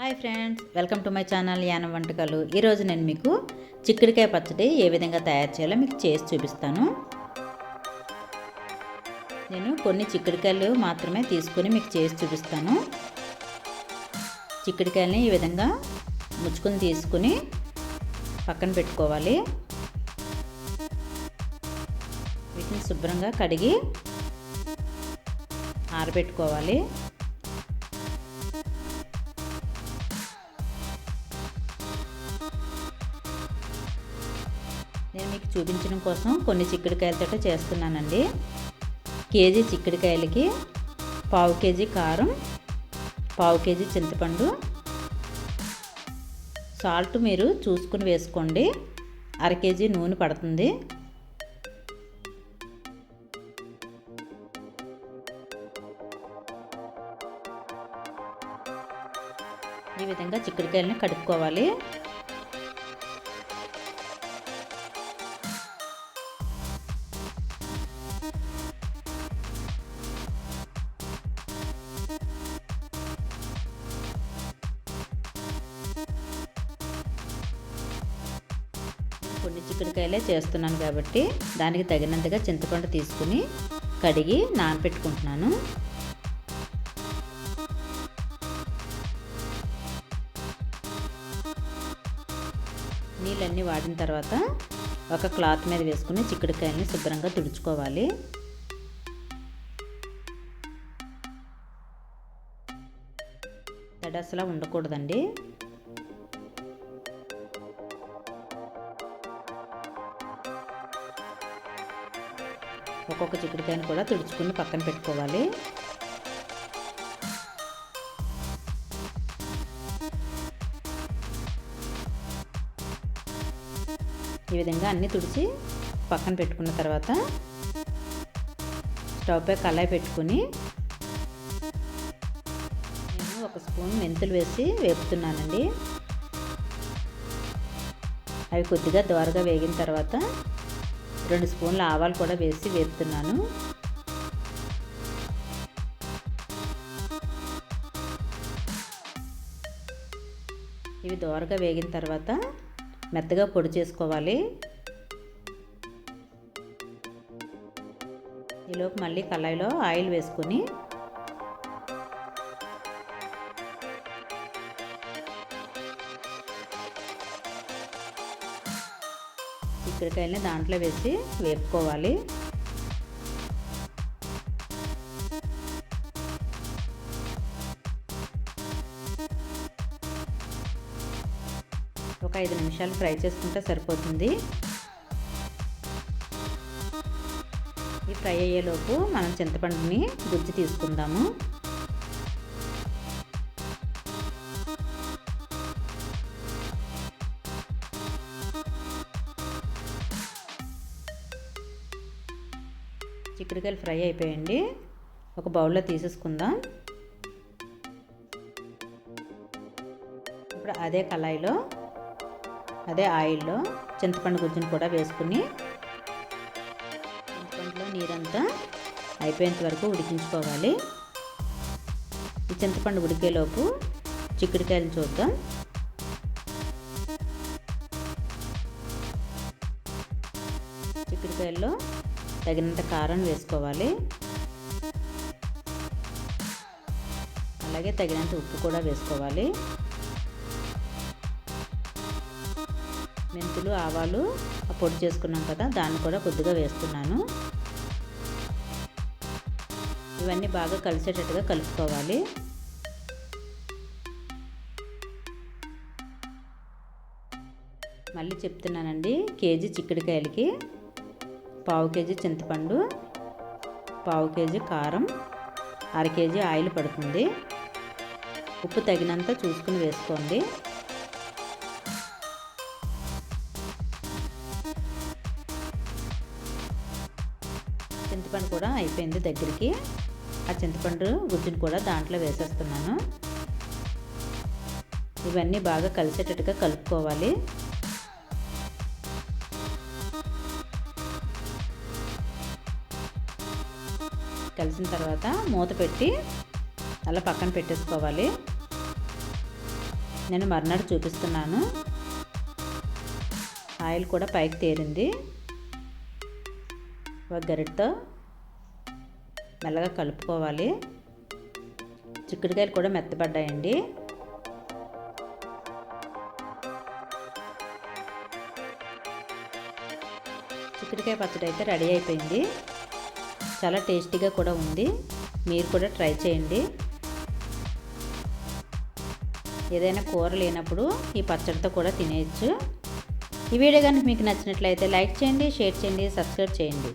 Hi friends welcome to my channel Yanam వంటకాలు. ఈరోజు నేను మీకు చిక్కుడుకాయ పచ్చడి ఏ విధంగా తయారు చేయాలో మీకు చేసి చూపిస్తాను. నేను కొన్ని చిక్కుడుకాయలు మాత్రమే తీసుకొని మీకు చేసి చూపిస్తాను. చిక్కుడుకాయలని ఈ విధంగా ముచ్చుకొని తీసుకుని పక్కన పెట్టుకోవాలి. వీటిని శుభ్రంగా కడిగి ఆరబెట్టుకోవాలి. నేను మీకు చూపించడం కోసం కొన్ని చిక్కుడుకాయలతో చేస్తున్నానండి. కేజీ చిక్కుడుకాయలకి పావు కేజీ కారం పావు కేజీ చింతపండు. సాల్ట్ మీరు చూసుకుని వేసుకోండి. అర కేజీ నూనె పడుతుంది. ఈ విధంగా చిక్కుడుకాయలని కడుక్కోవాలి. చిక్కుడుకాయలే చేస్తున్నాను కాబట్టి దానికి తగినంతగా చింతపండు తీసుకుని కడిగి నానపెట్టుకుంటున్నాను. నీళ్ళన్నీ వాడిన తర్వాత ఒక క్లాత్ మీద వేసుకుని చిక్కుడుకాయని శుభ్రంగా తుడుచుకోవాలి. తడి అసలు ఉండకూడదండి. ఒక్కొక్క చిక్కుడుకాయని కూడా తుడుచుకుని పక్కన పెట్టుకోవాలి. ఈ విధంగా అన్నీ తుడిచి పక్కన పెట్టుకున్న తర్వాత స్టవ్ పై కళాయి పెట్టుకుని నేను ఒక స్పూన్ మెంతులు వేసి వేపుతున్నానండి. అవి కొద్దిగా దోరగా వేగిన తర్వాత రెండు స్పూన్ల ఆవాలు కూడా వేసి వేపుతున్నాను. ఇవి దోరగా వేగిన తర్వాత మెత్తగా పొడి చేసుకోవాలి. ఈలోపు మళ్ళీ కళాయిలో ఆయిల్ వేసుకొని ఉసిరికాయలని దాంట్లో వేసి వేపుకోవాలి. ఒక ఐదు నిమిషాలు ఫ్రై చేసుకుంటే సరిపోతుంది. ఈ ఫ్రై అయ్యేలోపు మనం చింతపండుని గుజ్జు తీసుకుందాము. చిక్కుడుకాయలు ఫ్రై అయిపోయండి. ఒక బౌల్లో తీసేసుకుందాం. ఇప్పుడు అదే కళాయిలో అదే ఆయిల్లో చింతపండు గుజ్జును కూడా వేసుకుని చింతపండులో నీరంతా అయిపోయేంత వరకు ఉడికించుకోవాలి. ఈ చింతపండు ఉడికేలోపు చిక్కుడుకాయలు చూద్దాం. చిక్కుడుకాయల్లో తగినంత కారం వేసుకోవాలి. అలాగే తగినంత ఉప్పు కూడా వేసుకోవాలి. మెంతులు ఆవాలు పొడి చేసుకున్నాం కదా దాన్ని కూడా కొద్దిగా వేస్తున్నాను. ఇవన్నీ బాగా కలిసేటట్టుగా కలుపుకోవాలి. మళ్ళీ చెప్తున్నానండి కేజీ చిక్కుడుకాయలకి. పావు కేజీ చింతపండు పావు కేజీ కారం అర కేజీ ఆయిల్ పడుతుంది. ఉప్పు తగినంత చూసుకుని వేసుకోండి. చింతపండు కూడా అయిపోయింది దగ్గరికి. ఆ చింతపండు గుజ్జును కూడా దాంట్లో వేసేస్తున్నాను. ఇవన్నీ బాగా కలిసేటట్టుగా కలుపుకోవాలి. కలిసిన తర్వాత మూత పెట్టి అలా పక్కన పెట్టేసుకోవాలి. నేను మర్నాడు చూపిస్తున్నాను. ఆయిల్ కూడా పైకి తేరింది ఒక గరిటతో మెల్లగా కలుపుకోవాలి. చిక్కుడుకాయలు కూడా మెత్తబడ్డాయండి చిక్కుడుకాయ పచ్చడి అయితే రెడీ అయిపోయింది. చాలా టేస్టీగా కూడా ఉంది. మీరు కూడా ట్రై చేయండి. ఏదైనా కూర లేనప్పుడు ఈ పచ్చడితో కూడా తినేయచ్చు. ఈ వీడియో కనుక మీకు నచ్చినట్లయితే లైక్ చేయండి షేర్ చేయండి సబ్స్క్రైబ్ చేయండి.